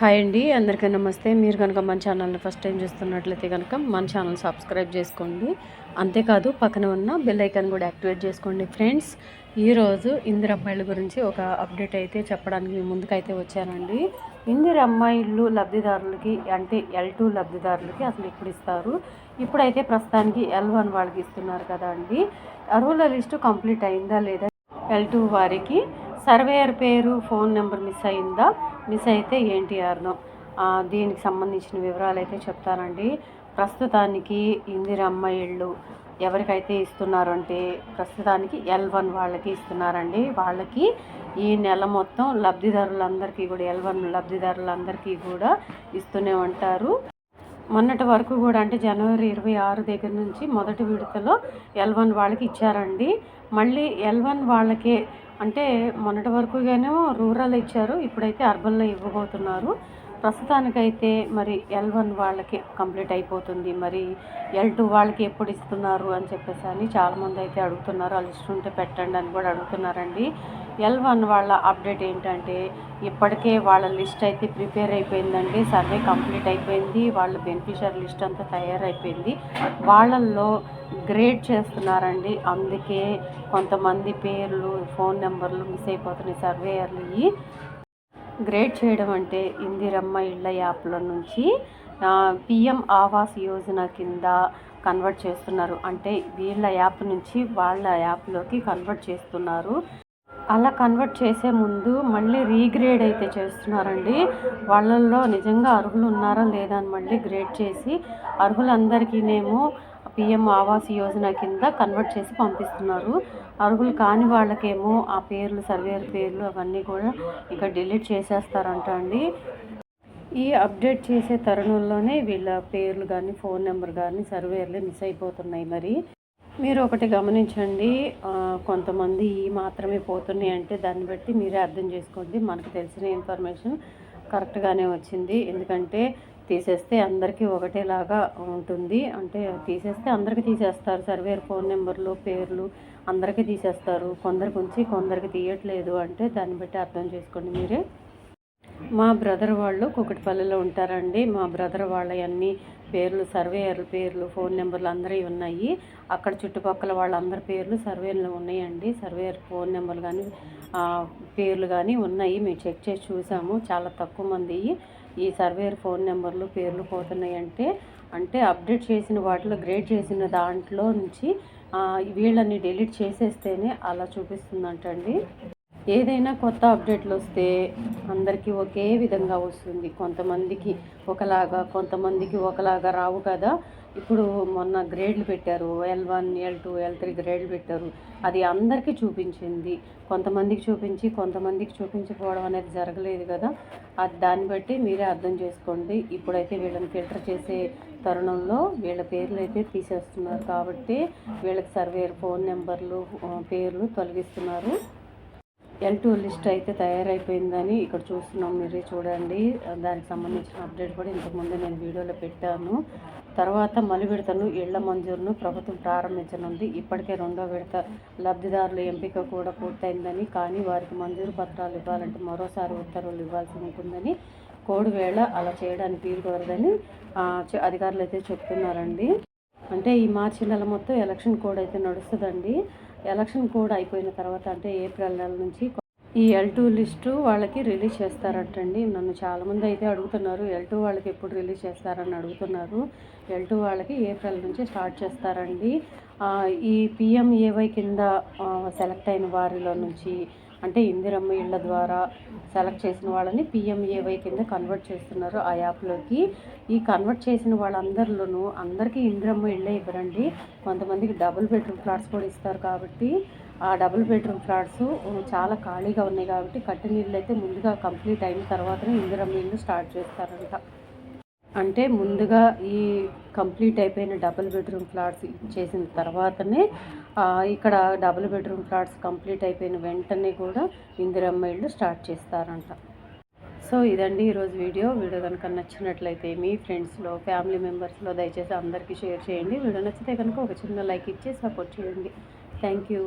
Hi అండి అందరికీ నమస్తే. మీరు కనుక మన ఛానల్ని ఫస్ట్ టైం చూస్తున్నట్లయితే కనుక మన ఛానల్ సబ్స్క్రైబ్ చేసుకోండి. అంతేకాదు పక్కన ఉన్న బెల్ ఐకాన్ కూడా యాక్టివేట్ చేసుకోండి ఫ్రెండ్స్. ఈరోజు ఇందిర అమ్మాయిల గురించి ఒక అప్డేట్ అయితే చెప్పడానికి ముందుకైతే వచ్చానండి. ఇందిర అమ్మాయిలు లబ్ధిదారులకి అంటే ఎల్ టూ లబ్ధిదారులకి అసలు ఇప్పుడు ఇస్తారు? ఇప్పుడైతే ప్రస్తుతానికి ఎల్ వన్ వాళ్ళకి ఇస్తున్నారు కదా అండి. అర్హుల లిస్టు కంప్లీట్ అయిందా లేదా? ఎల్ టూ వారికి సర్వేయర్ పేరు ఫోన్ నెంబర్ మిస్ అయిందా? మిస్ అయితే ఏంటి దీనికి సంబంధించిన వివరాలు అయితే చెప్తానండి. ప్రస్తుతానికి ఇందిరమ్మ ఇళ్ళు ఎవరికైతే ఇస్తున్నారు అంటే ప్రస్తుతానికి ఎల్ వన్ వాళ్ళకి ఇస్తున్నారండి. వాళ్ళకి ఈ నెల మొత్తం లబ్ధిదారులందరికీ కూడా ఎల్ వన్ లబ్ధిదారులందరికీ కూడా ఇస్తూనే ఉంటారు. మొన్నటి వరకు కూడా అంటే జనవరి ఇరవై ఆరు దగ్గర నుంచి మొదటి విడతలో ఎల్ వన్ వాళ్ళకి ఇచ్చారండి. మళ్ళీ ఎల్ వన్ వాళ్ళకే అంటే మొన్నటి వరకుగానేమో రూరల్ ఇచ్చారు ఇప్పుడైతే అర్బన్లో ఇవ్వబోతున్నారు. ప్రస్తుతానికైతే మరి ఎల్ వన్ వాళ్ళకి కంప్లీట్ అయిపోతుంది. మరి ఎల్ టూ వాళ్ళకి ఎప్పుడు ఇస్తున్నారు అని చెప్పేసి అని చాలామంది అయితే అడుగుతున్నారు. వాళ్ళు ఇస్తుంటే పెట్టండి అని కూడా అడుగుతున్నారండి. ఎల్ వన్ వాళ్ళ అప్డేట్ ఏంటంటే ఇప్పటికే వాళ్ళ లిస్ట్ అయితే ప్రిపేర్ అయిపోయిందండి. సర్వే కంప్లీట్ అయిపోయింది. వాళ్ళ బెనిఫిషియర్ లిస్ట్ అంతా తయారైపోయింది. వాళ్ళల్లో గ్రేడ్ చేస్తున్నారండి. అందుకే కొంతమంది పేర్లు ఫోన్ నెంబర్లు మిస్ అయిపోతున్నాయి సర్వేయర్లు. గ్రేడ్ చేయడం అంటే ఇందిరమ్మ ఇళ్ళ యాప్ల నుంచి పిఎం ఆవాస్ యోజన కింద కన్వర్ట్ చేస్తున్నారు. అంటే వీళ్ళ యాప్ నుంచి వాళ్ళ యాప్లోకి కన్వర్ట్ చేస్తున్నారు. అలా కన్వర్ట్ చేసే ముందు మళ్ళీ రీగ్రేడ్ అయితే చేస్తున్నారండి. వాళ్ళల్లో నిజంగా అర్హులు ఉన్నారా లేదా అని మళ్ళీ గ్రేడ్ చేసి అర్హులందరికీనేమో పిఎం ఆవాస్ యోజన కింద కన్వర్ట్ చేసి పంపిస్తున్నారు. అర్హులు కాని వాళ్ళకేమో ఆ పేర్లు సర్వేర్ పేర్లు అవన్నీ కూడా ఇక డిలీట్ చేసేస్తారంట అండి. ఈ అప్డేట్ చేసే తరుణంలోనే వీళ్ళ పేర్లు కానీ ఫోన్ నెంబర్ కానీ సర్వేర్లు మిస్ అయిపోతున్నాయి మరి. మీరు ఒకటి గమనించండి కొంతమంది ఈ మాత్రమే పోతున్నాయి అంటే దాన్ని బట్టి మీరే అర్థం చేసుకోండి. మనకు తెలిసిన ఇన్ఫర్మేషన్ కరెక్ట్గానే వచ్చింది. ఎందుకంటే తీసేస్తే అందరికీ ఒకటేలాగా ఉంటుంది. అంటే తీసేస్తే అందరికీ తీసేస్తారు. సర్వేర్ ఫోన్ నెంబర్లు పేర్లు అందరికీ తీసేస్తారు. కొందరికి ఉంచి కొందరికి తీయట్లేదు అంటే దాన్ని బట్టి అర్థం చేసుకోండి మీరే. మా బ్రదర్ వాళ్ళు కుకటిపల్లిలో ఉంటారండి. మా బ్రదర్ వాళ్ళ అన్ని పేర్లు సర్వేయర్ల పేర్లు ఫోన్ నెంబర్లు అందరివి ఉన్నాయి. అక్కడ చుట్టుపక్కల వాళ్ళందరి పేర్లు సర్వేలో ఉన్నాయండి. సర్వేయర్ ఫోన్ నెంబర్లు కానీ పేర్లు కానీ ఉన్నాయి. మేము చెక్ చేసి చూసాము. చాలా తక్కువ మంది. ఈ సర్వేయర్ ఫోన్ నెంబర్లు పేర్లు పోతున్నాయి అంటే అంటే అప్డేట్ చేసిన వాటిలో గ్రేడ్ చేసిన దాంట్లో నుంచి వీళ్ళని డిలీట్ చేసేస్తేనే అలా చూపిస్తుందంటండి. ఏదైనా కొత్త అప్డేట్లు వస్తే అందరికీ ఒకే విధంగా వస్తుంది. కొంతమందికి ఒకలాగా కొంతమందికి ఒకలాగా రావు కదా. ఇప్పుడు మొన్న గ్రేడ్లు పెట్టారు. L one L two L three గ్రేడ్లు పెట్టారు. అది అందరికీ చూపించింది. కొంతమందికి చూపించి కొంతమందికి చూపించకపోవడం అనేది జరగలేదు కదా. అది దాన్ని బట్టి మీరే అర్థం చేసుకోండి. ఇప్పుడైతే వీళ్ళని ఫిల్టర్ చేసే తరుణంలో వీళ్ళ పేర్లు అయితే తీసేస్తున్నారు. కాబట్టి వీళ్ళకి సర్వేర్ ఫోన్ నెంబర్లు పేర్లు తొలగిస్తున్నారు. ఎల్ టూ లిస్ట్ అయితే తయారైపోయిందని ఇక్కడ చూస్తున్నాం మీరే చూడండి. దానికి సంబంధించిన అప్డేట్ కూడా ఇంతకుముందు నేను వీడియోలో పెట్టాను. తర్వాత మలి విడతను ఇళ్ళ మంజూరును ప్రభుత్వం ప్రారంభించనుంది. ఇప్పటికే రెండో విడత లబ్ధిదారుల ఎంపిక కూడా పూర్తయిందని కానీ వారికి మంజూరు పత్రాలు ఇవ్వాలంటే మరోసారి ఉత్తర్వులు ఇవ్వాల్సి ఉంటుందని కోడివేళ అలా చేయడానికి వీలు కుదరదని అధికారులు అయితే చెప్తున్నారండి. అంటే ఈ మార్చి నెల మొత్తం ఎలక్షన్ కోడ్ అయితే నడుస్తుందండి. ఎలక్షన్ కూడా అయిపోయిన తర్వాత అంటే ఏప్రిల్ నెల నుంచి ఈ ఎల్ టూ లిస్టు వాళ్ళకి రిలీజ్ చేస్తారంటండి. నన్ను చాలామంది అయితే అడుగుతున్నారు ఎల్ టూ వాళ్ళకి ఎప్పుడు రిలీజ్ చేస్తారని అడుగుతున్నారు. ఎల్ టూ వాళ్ళకి ఏప్రిల్ నుంచి స్టార్ట్ చేస్తారండి. ఈ పిఎంఏవై కింద సెలెక్ట్ అయిన వారిలో నుంచి అంటే ఇందిరమ్మ ఇళ్ళ ద్వారా సెలెక్ట్ చేసిన వాళ్ళని పిఎంఏవై కింద కన్వర్ట్ చేస్తున్నారు ఆ యాప్లోకి ఈ కన్వర్ట్ చేసిన వాళ్ళందరిలోనూ అందరికీ ఇందిరమ్మ ఇళ్ళే ఇవ్వరండి. కొంతమందికి డబుల్ బెడ్రూమ్ ఫ్లాట్స్ కూడా ఇస్తారు కాబట్టి ఆ డబుల్ బెడ్రూమ్ ఫ్లాట్స్ చాలా ఖాళీగా ఉన్నాయి కాబట్టి కట్టిన ఇళ్ళు అయితే ముందుగా కంప్లీట్ అయిన తర్వాతనే ఇందిరమ్మ ఇల్లు స్టార్ట్ చేస్తారంట. అంటే ముందుగా ఈ కంప్లీట్ అయిపోయిన డబుల్ బెడ్రూమ్ ఫ్లాట్స్ చేసిన తర్వాతనే ఇక్కడ డబుల్ బెడ్రూమ్ ఫ్లాట్స్ కంప్లీట్ అయిపోయిన వెంటనే కూడా ఇందిరమ్మ ఇళ్ళు స్టార్ట్ చేస్తారంట. సో ఇదండి ఈరోజు వీడియో. వీడియో కనుక నచ్చినట్లయితే మీ ఫ్రెండ్స్లో ఫ్యామిలీ మెంబర్స్లో దయచేసి అందరికీ షేర్ చేయండి. వీడియో నచ్చితే కనుక ఒక చిన్న లైక్ ఇచ్చి సపోర్ట్ చేయండి. Thank you.